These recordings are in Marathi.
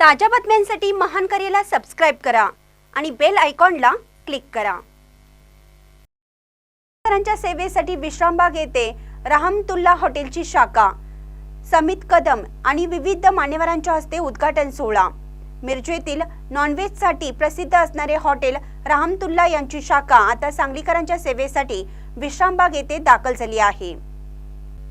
ताज्या बातम्यांसाठी महान करेला सबस्क्राईब करा आणि बेल आयकॉनला क्लिक करा. शेतकऱ्यांच्या सेवेसाठी विश्रामबाग येथे राहमतुल्ला हॉटेलची शाखा समित कदम आणि विविध मान्यवरांच्या हस्ते उद्घाटन सोहळा. मिरजेतील नॉनव्हेजसाठी प्रसिद्ध असणारे हॉटेल राहमतुल्ला यांची शाखा आता सांगलीकरांच्या सेवेसाठी विश्रामबाग येथे दाखल झाली आहे.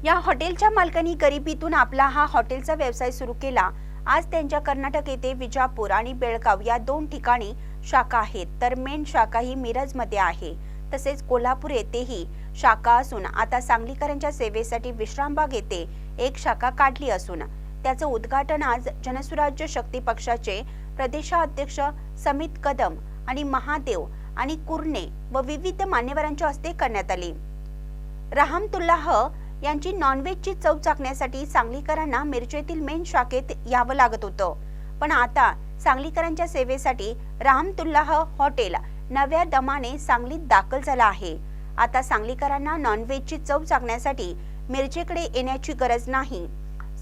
या हॉटेलच्या मालकांनी गरिबीतून आपला हा हॉटेलचा व्यवसाय सुरू केला आज त्यांच्या कर्नाटक येथे विजापूर आणि बेळगाव या दोन ठिकाणी शाखा आहेत. तर मेन शाखा ही मिरजमध्ये आहे. तसेच कोल्हापूर येथेही शाखा असून आता सांगलीकरांच्या सेवेसाठी विश्रामबाग येथे एक शाखा काढली असून त्याचं उद्घाटन आज जनसुराज्य शक्ती पक्षाचे प्रदेशाध्यक्ष समित कदम आणि महादेव आणि कुर्णे व विविध मान्यवरांच्या हस्ते करण्यात आले. राहमतुल्लाह यांची नॉनव्हेजची चव चाकण्यासाठी सांगलीकरांना मिरजेतील मेन शाखेत यावं लागत होतं. पण आता सांगलीकरांच्या सेवेसाठी रामतुल्लाह हॉटेल नव्या दमाने सांगलीत दाखल झाला आहे. आता सांगलीकरांना नॉनव्हेजची चव चाकण्यासाठी मिरजेकडे येण्याची गरज नाही.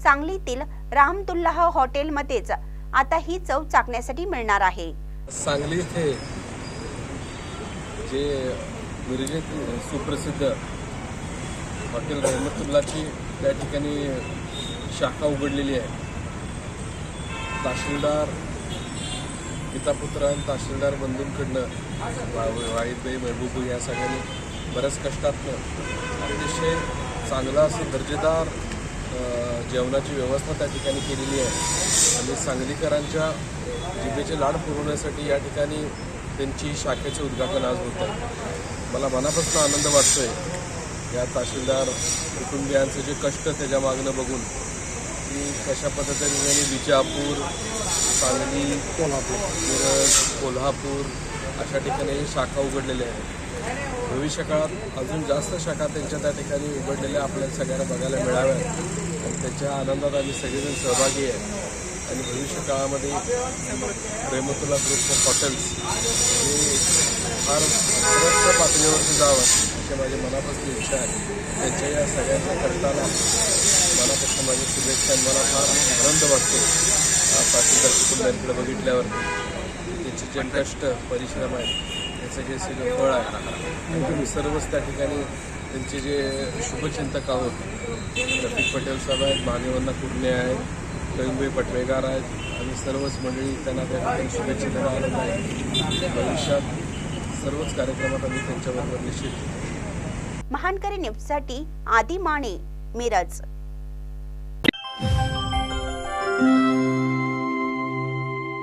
सांगलीतील रामतुल्लाह हॉटेलमध्येच आता ही चव चाकण्यासाठी मिळणार आहे. सांगली इथे जे मिरजेतील सुप्रसिद्ध हॉटेल रहमतुल्लाची त्या ठिकाणी शाखा उघडलेली आहे. तहसीलदार पितापुत्र आणि तहसीलदार बंधूंकडनं वा- वाहिदभाई महबूब या सगळ्यांनी बऱ्याच कष्टातनं अतिशय चांगला असं दर्जेदार जेवणाची व्यवस्था त्या ठिकाणी केलेली आहे. आणि सांगलीकरांच्या जिभेचे लाड पुरवण्यासाठी या ठिकाणी त्यांची शाखेचे उद्घाटन आज होतं. मला मनापासून आनंद वाटतोय. या तहसीलदार कुटुंबियांचे जे कष्ट त्याच्या मागणं बघून की कशा पद्धतीने त्यांनी बिजापूर सांगली कोल्हापूर मिरज कोल्हापूर अशा ठिकाणी शाखा उघडलेल्या आहेत. भविष्य काळात अजून जास्त शाखा त्यांच्या त्या ठिकाणी उघडलेल्या आपल्याला सगळ्यांना बघायला मिळाव्या आणि त्याच्या आनंदात आम्ही सगळेजण सहभागी आहे. आणि भविष्य काळामध्ये रेमतुल्ला ग्रुप ऑफ हॉटेल्स हे फार पातळीवरती जावं अशी माझी मनापासून इच्छा आहे. त्यांच्या या सगळ्यांच्या करताना मनापासून माझी शुभेच्छा मला फार आनंद वाटतो. पाटीदार कुटुंबांकडे बघितल्यावर त्यांचे जे कष्ट परिश्रम आहे त्याचं जे सगळं फळ आहे तुम्ही सर्वच त्या ठिकाणी त्यांचे जे शुभचिंतक आहोत रफिक पटेल साहेब आहेत मानेवन्ना कुर्णे आहेत रवींद्रभाई पटवेगार आहेत आणि सर्वच मंडळी त्यांना त्या ठिकाणी शुभेच्छा देणं आहे भविष्यात सर्वच कार्यक्रमात आम्ही त्यांच्याबरोबर निश्चित. महानकरी न्यूजसाठी आदी माने मिरज.